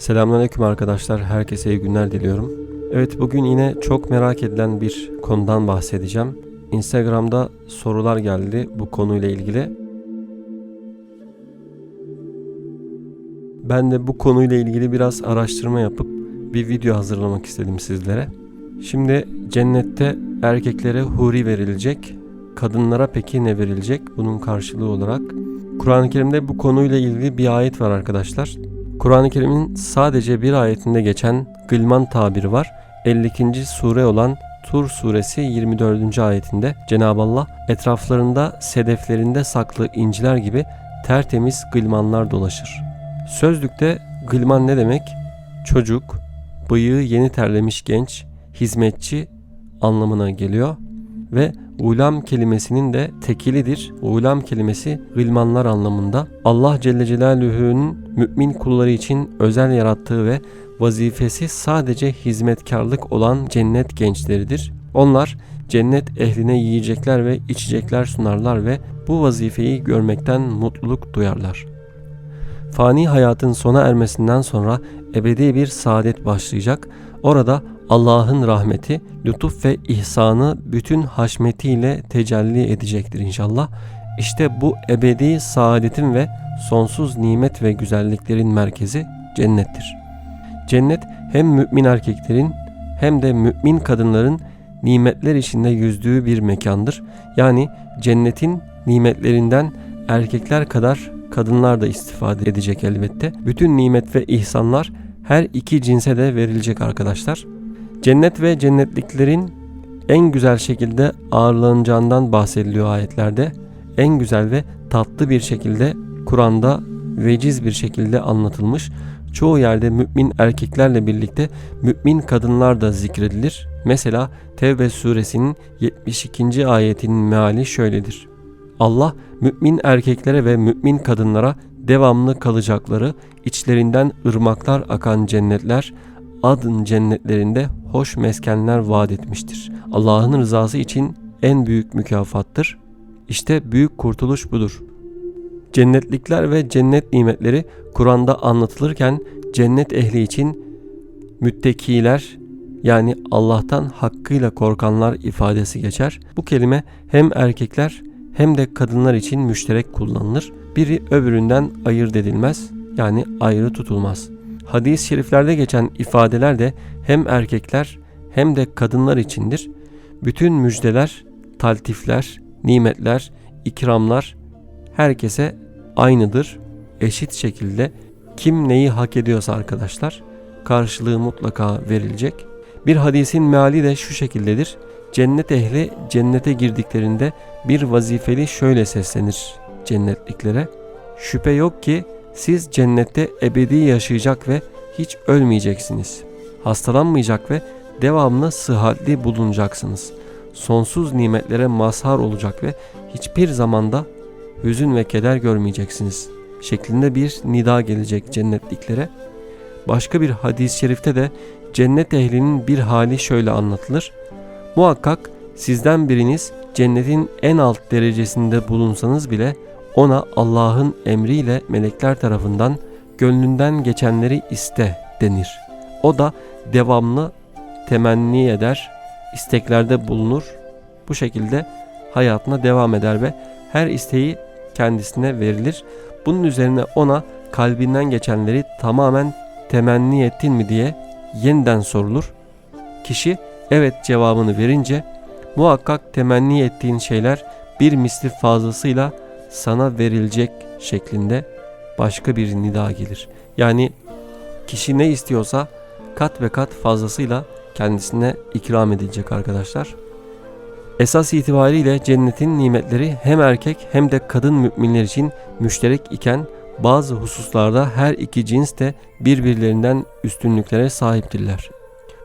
Selamünaleyküm arkadaşlar. Herkese iyi günler diliyorum. Evet bugün yine çok merak edilen bir konudan bahsedeceğim. Instagram'da sorular geldi bu konuyla ilgili. Ben de bu konuyla ilgili biraz araştırma yapıp bir video hazırlamak istedim sizlere. Şimdi cennette erkeklere huri verilecek. Kadınlara peki ne verilecek? Bunun karşılığı olarak Kur'an-ı Kerim'de bu konuyla ilgili bir ayet var arkadaşlar. Kur'an-ı Kerim'in sadece bir ayetinde geçen gılman tabiri var. 52. sure olan Tur suresi 24. ayetinde Cenab-ı Allah etraflarında sedeflerinde saklı inciler gibi tertemiz gılmanlar dolaşır. Sözlükte gılman ne demek? Çocuk, bıyığı yeni terlemiş genç, hizmetçi anlamına geliyor ve ulam kelimesinin de tekilidir. Ulam kelimesi gılmanlar anlamında. Allah Celle Celaluhu'nun mümin kulları için özel yarattığı ve vazifesi sadece hizmetkarlık olan cennet gençleridir. Onlar cennet ehline yiyecekler ve içecekler sunarlar ve bu vazifeyi görmekten mutluluk duyarlar. Fani hayatın sona ermesinden sonra ebedi bir saadet başlayacak. Orada Allah'ın rahmeti, lütuf ve ihsanı bütün haşmetiyle tecelli edecektir inşallah. İşte bu ebedi saadetin ve sonsuz nimet ve güzelliklerin merkezi cennettir. Cennet hem mümin erkeklerin hem de mümin kadınların nimetler içinde yüzdüğü bir mekandır. Yani cennetin nimetlerinden erkekler kadar kadınlar da istifade edecek elbette. Bütün nimet ve ihsanlar her iki cinse de verilecek arkadaşlar. Cennet ve cennetliklerin en güzel şekilde ağırlanacağından bahsediliyor ayetlerde. En güzel ve tatlı bir şekilde Kur'an'da veciz bir şekilde anlatılmış. Çoğu yerde mümin erkeklerle birlikte mümin kadınlar da zikredilir. Mesela Tevbe suresinin 72. ayetinin meali şöyledir. Allah mümin erkeklere ve mümin kadınlara devamlı kalacakları, içlerinden ırmaklar akan cennetler, adın cennetlerinde hoş meskenler vaat etmiştir. Allah'ın rızası için en büyük mükafattır. İşte büyük kurtuluş budur. Cennetlikler ve cennet nimetleri Kur'an'da anlatılırken cennet ehli için müttekiler yani Allah'tan hakkıyla korkanlar ifadesi geçer. Bu kelime hem erkekler hem de kadınlar için müşterek kullanılır. Biri öbüründen ayırt edilmez yani ayrı tutulmaz. Hadis-i şeriflerde geçen ifadeler de hem erkekler hem de kadınlar içindir. Bütün müjdeler, taltifler, nimetler, ikramlar herkese aynıdır. Eşit şekilde kim neyi hak ediyorsa arkadaşlar karşılığı mutlaka verilecek. Bir hadisin meali de şu şekildedir. Cennet ehli cennete girdiklerinde bir vazifeli şöyle seslenir cennetliklere. Şüphe yok ki siz cennette ebedi yaşayacak ve hiç ölmeyeceksiniz. Hastalanmayacak ve devamlı sıhhatli bulunacaksınız. Sonsuz nimetlere mazhar olacak ve hiçbir zamanda hüzün ve keder görmeyeceksiniz. Şeklinde bir nida gelecek cennetliklere. Başka bir hadis-i şerifte de cennet ehlinin bir hali şöyle anlatılır. Muhakkak sizden biriniz cennetin en alt derecesinde bulunsanız bile ona Allah'ın emriyle melekler tarafından gönlünden geçenleri iste denir. O da devamlı temenni eder, isteklerde bulunur. Bu şekilde hayatına devam eder ve her isteği kendisine verilir. Bunun üzerine ona kalbinden geçenleri tamamen temenni ettin mi diye yeniden sorulur. Kişi evet cevabını verince muhakkak temenni ettiğin şeyler bir misli fazlasıyla sana verilecek şeklinde başka bir nida gelir. Yani kişi ne istiyorsa kat ve kat fazlasıyla kendisine ikram edilecek arkadaşlar. Esas itibariyle cennetin nimetleri hem erkek hem de kadın müminler için müşterek iken bazı hususlarda her iki cins de birbirlerinden üstünlüklere sahiptirler.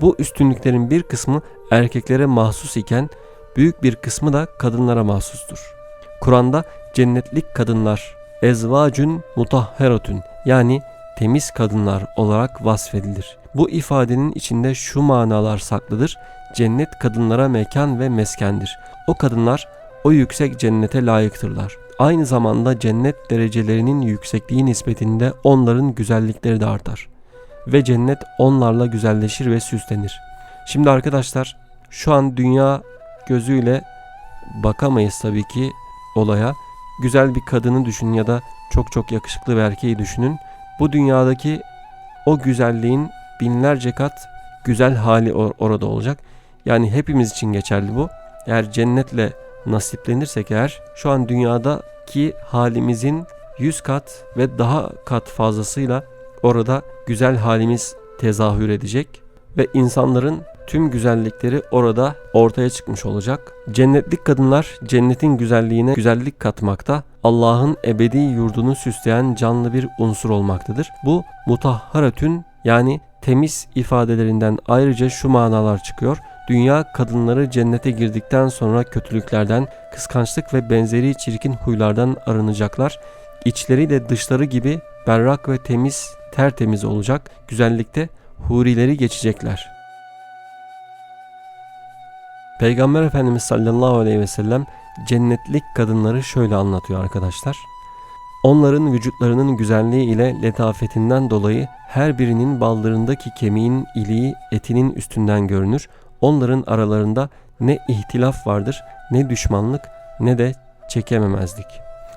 Bu üstünlüklerin bir kısmı erkeklere mahsus iken büyük bir kısmı da kadınlara mahsustur. Kur'an'da cennetlik kadınlar ezvacun mutahheratun yani temiz kadınlar olarak vasfedilir. Bu ifadenin içinde şu manalar saklıdır. Cennet kadınlara mekan ve meskendir. O kadınlar o yüksek cennete layıktırlar. Aynı zamanda cennet derecelerinin yüksekliği nispetinde onların güzellikleri de artar. ve cennet onlarla güzelleşir ve süslenir. Şimdi arkadaşlar şu an dünya gözüyle bakamayız tabii ki olaya. Güzel bir kadını düşünün ya da çok çok yakışıklı bir erkeği düşünün. Bu dünyadaki o güzelliğin binlerce kat güzel hali or- orada olacak. Yani hepimiz için geçerli bu. Eğer cennetle nasiplenirsek eğer şu an dünyadaki halimizin 100 kat ve daha kat fazlasıyla orada güzel halimiz tezahür edecek ve insanların tüm güzellikleri orada ortaya çıkmış olacak. Cennetlik kadınlar cennetin güzelliğine güzellik katmakta, Allah'ın ebedi yurdunu süsleyen canlı bir unsur olmaktadır. Bu mutahharetün yani temiz ifadelerinden ayrıca şu manalar çıkıyor. Dünya kadınları cennete girdikten sonra kötülüklerden, kıskançlık ve benzeri çirkin huylardan arınacaklar. İçleri de dışları gibi berrak ve temiz, tertemiz olacak. Güzellikte hurileri geçecekler. Peygamber Efendimiz sallallahu aleyhi ve sellem cennetlik kadınları şöyle anlatıyor arkadaşlar. Onların vücutlarının güzelliği ile letafetinden dolayı her birinin baldırındaki kemiğin iliği etinin üstünden görünür. Onların aralarında ne ihtilaf vardır, ne düşmanlık, ne de çekememezlik.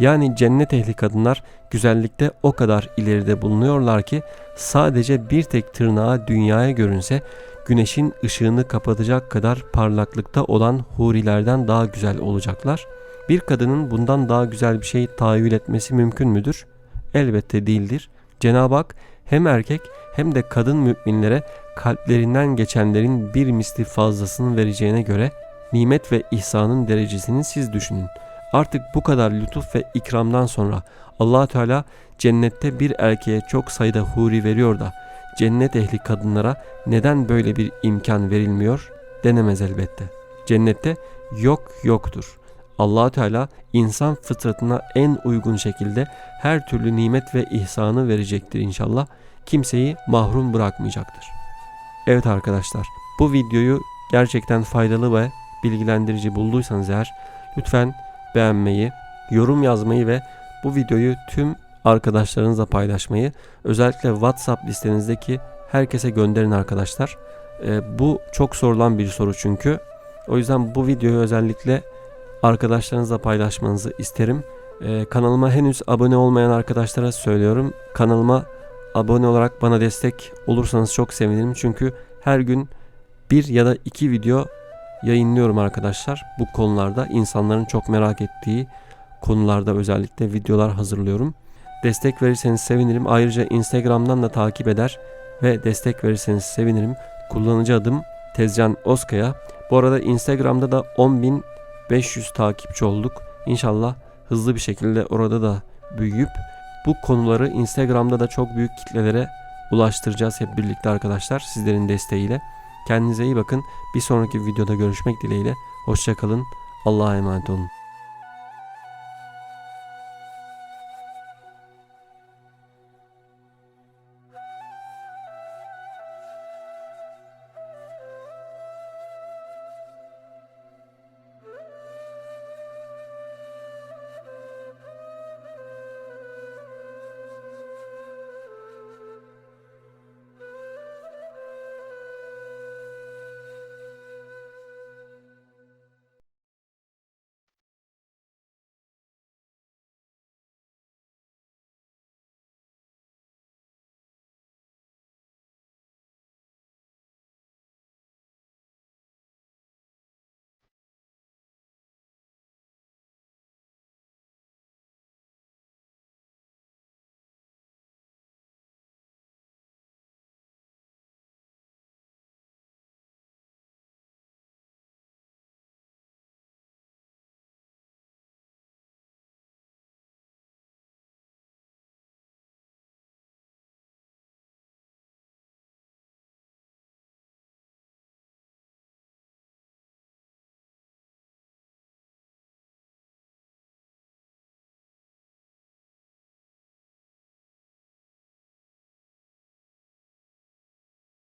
Yani cennet ehli kadınlar güzellikte o kadar ileride bulunuyorlar ki sadece bir tek tırnağı dünyaya görünse güneşin ışığını kapatacak kadar parlaklıkta olan hurilerden daha güzel olacaklar. Bir kadının bundan daha güzel bir şey tahayyül etmesi mümkün müdür? Elbette değildir. Cenab-ı Hak hem erkek hem de kadın müminlere kalplerinden geçenlerin bir misli fazlasını vereceğine göre nimet ve ihsanın derecesini siz düşünün. Artık bu kadar lütuf ve ikramdan sonra allah Teala cennette bir erkeğe çok sayıda huri veriyor da cennet ehli kadınlara neden böyle bir imkan verilmiyor denemez elbette. Cennette yok yoktur. allah Teala insan fıtratına en uygun şekilde her türlü nimet ve ihsanı verecektir inşallah. Kimseyi mahrum bırakmayacaktır. Evet arkadaşlar bu videoyu gerçekten faydalı ve bilgilendirici bulduysanız eğer lütfen beğenmeyi, yorum yazmayı ve bu videoyu tüm arkadaşlarınızla paylaşmayı özellikle WhatsApp listenizdeki herkese gönderin arkadaşlar. Ee, bu çok sorulan bir soru çünkü. O yüzden bu videoyu özellikle arkadaşlarınızla paylaşmanızı isterim. Ee, kanalıma henüz abone olmayan arkadaşlara söylüyorum. Kanalıma abone olarak bana destek olursanız çok sevinirim. Çünkü her gün bir ya da iki video yayınlıyorum arkadaşlar. Bu konularda insanların çok merak ettiği konularda özellikle videolar hazırlıyorum. Destek verirseniz sevinirim. Ayrıca Instagram'dan da takip eder ve destek verirseniz sevinirim. Kullanıcı adım Tezcan Oskaya. Bu arada Instagram'da da 10.500 takipçi olduk. İnşallah hızlı bir şekilde orada da büyüyüp bu konuları Instagram'da da çok büyük kitlelere ulaştıracağız hep birlikte arkadaşlar sizlerin desteğiyle. Kendinize iyi bakın. Bir sonraki videoda görüşmek dileğiyle. Hoşçakalın. Allah'a emanet olun.